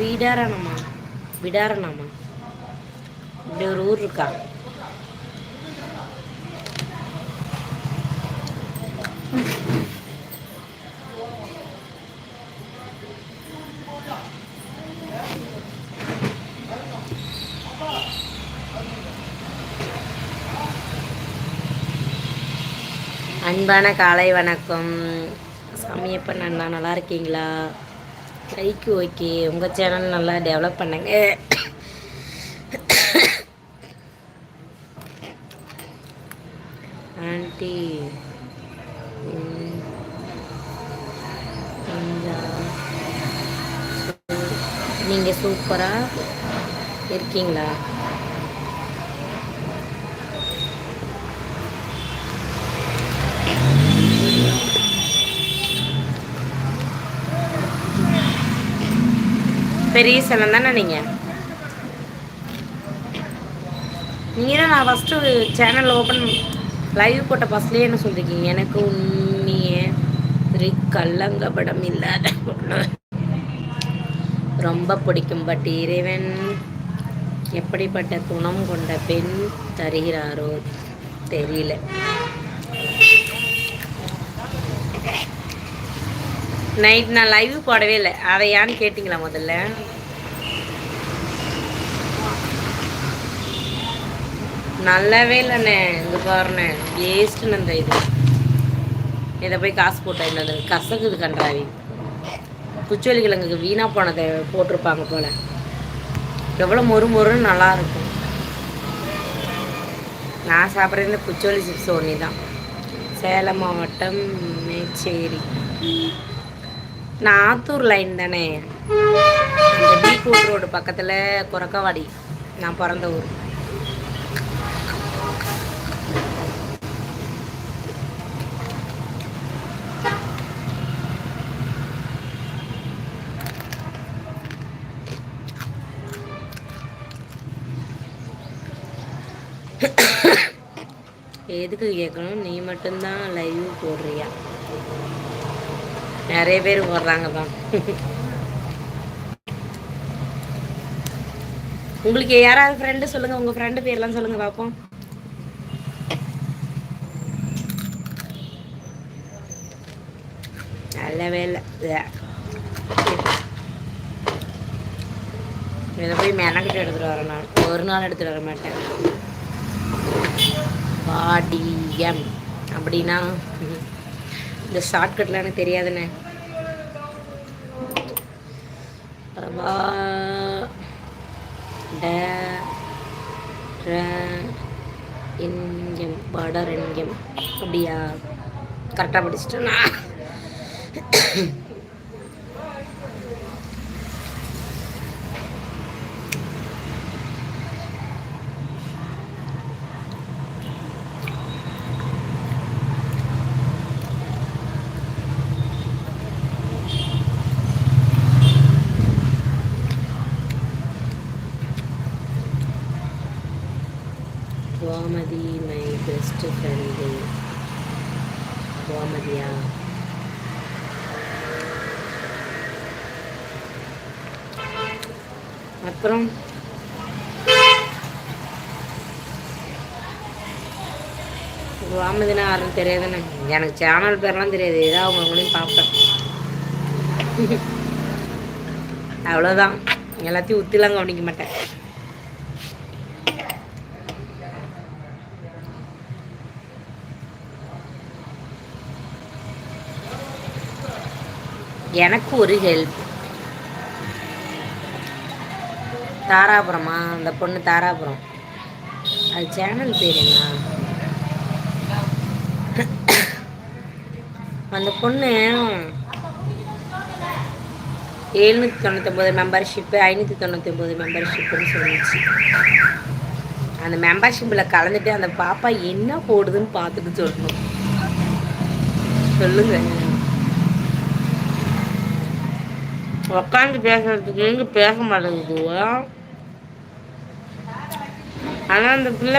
பிடாரணமா பிடாரணமா இப்படி ஒரு ஊர் இருக்கா? அன்பான காலை வணக்கம். சாமியப்பன் அண்ணா நல்லா இருக்கீங்களா? Like okay. உங்கள் சேனல் நல்லா டெவலப் பண்ணுங்க. ஆண்டி நீங்கள் சூப்பராக இருக்கீங்களா? பெரிய சேலம் தானே நீங்கள் நீங்கள் தான் நான் ஃபஸ்ட்டு சேனல் ஓப்பன் லைவ் போட்ட ஃபஸ்ட்லேயே என்ன சொல்லியிருக்கீங்க எனக்கு உண்மைய கல்லங்கப்படம் இல்லாத ரொம்ப பிடிக்கும் பட் இறைவன். எப்படிப்பட்ட குணம் கொண்ட பெண் தருகிறாரோ தெரியல. நைட் நான் லைவ் போடவே இல்லை. அதை ஏன்னு கேட்டிங்களா முதல்ல? நல்லாவே இல்லைண்ணே. இந்த பாருண்ணே. வேஸ்ட்டுன்னு அந்த இது. இதை போய் காசு போட்டேன் இந்த கசக்குது கன்றாவி. குச்சோலி கிழங்குக்கு வீணாக போனதை போட்டிருப்பாங்க போல். எவ்வளோ மொறு மொறுன்னு நல்லாயிருக்கும் நான் சாப்பிட்றது இந்த குச்சோலி சிப்ஸ் ஒன்றி தான் சேலம் மாவட்டம் மேச்சேரி. நான் ஆத்தூர் லைன் தானே இந்த பீக்கூட் ரோடு பக்கத்தில் குரக்கவாடி. நான் பிறந்த ஊர். எதுக்கு கேட்கணும் நீ மட்டும்தான் லைவ் போடுறியா? நிறைய பேர் போடுறாங்க தான் உங்களுக்கு யாராவது ஃப்ரெண்டு சொல்லுங்க உங்க ஃப்ரெண்டு பேர்லாம் சொல்லுங்க பார்ப்போம் நல்லவே இல்லை இதை போய் மெனக்கிட்டு எடுத்துகிட்டு வரேன் நான். ஒரு நாள் எடுத்துகிட்டு வர மாட்டேன். பாடியம் அப்படின்னா இந்த ஷார்ட்கட்லாம் எனக்கு தெரியாதுண்ணே. பிரபா ட படர் இன்கம் அப்படியா? கரெக்டாக படிச்சுட்டேண்ணா. கோமதி மை பெஸ்ட் ஃப்ரெண்டு கோமதியா அப்புறம்? கோமதினா யாரும் தெரியாதுண்ணே எனக்கு சேனல் பேர்லாம் தெரியாது. ஏதாவது அவங்களையும் பார்ப்பேன். அவ்வளோதான் எல்லாத்தையும் உத்திலாம் கவனிக்க மாட்டேன். எனக்கு ஒரு ஹெல்ப் தாராபுரமா? அந்த பொண்ணு தாராபுரம். அது சேனல் பேர் என்ன? அந்த பொண்ணு எழுநூற்றி தொண்ணூத்தொம்பது மெம்பர்ஷிப்பு ஐநூற்றி தொண்ணூற்றி மெம்பர்ஷிப்புன்னு சொல்லிச்சு. அந்த மெம்பர்ஷிப்பில் கலந்துட்டு அந்த பாப்பா என்ன போடுதுன்னு பார்த்துட்டு சொல்லணும். சொல்லுங்கள் உக்காந்து பேசுறதுக்கு எங்க பேச மாட்டேங்குதுவா ஆனால் அந்த பிள்ளை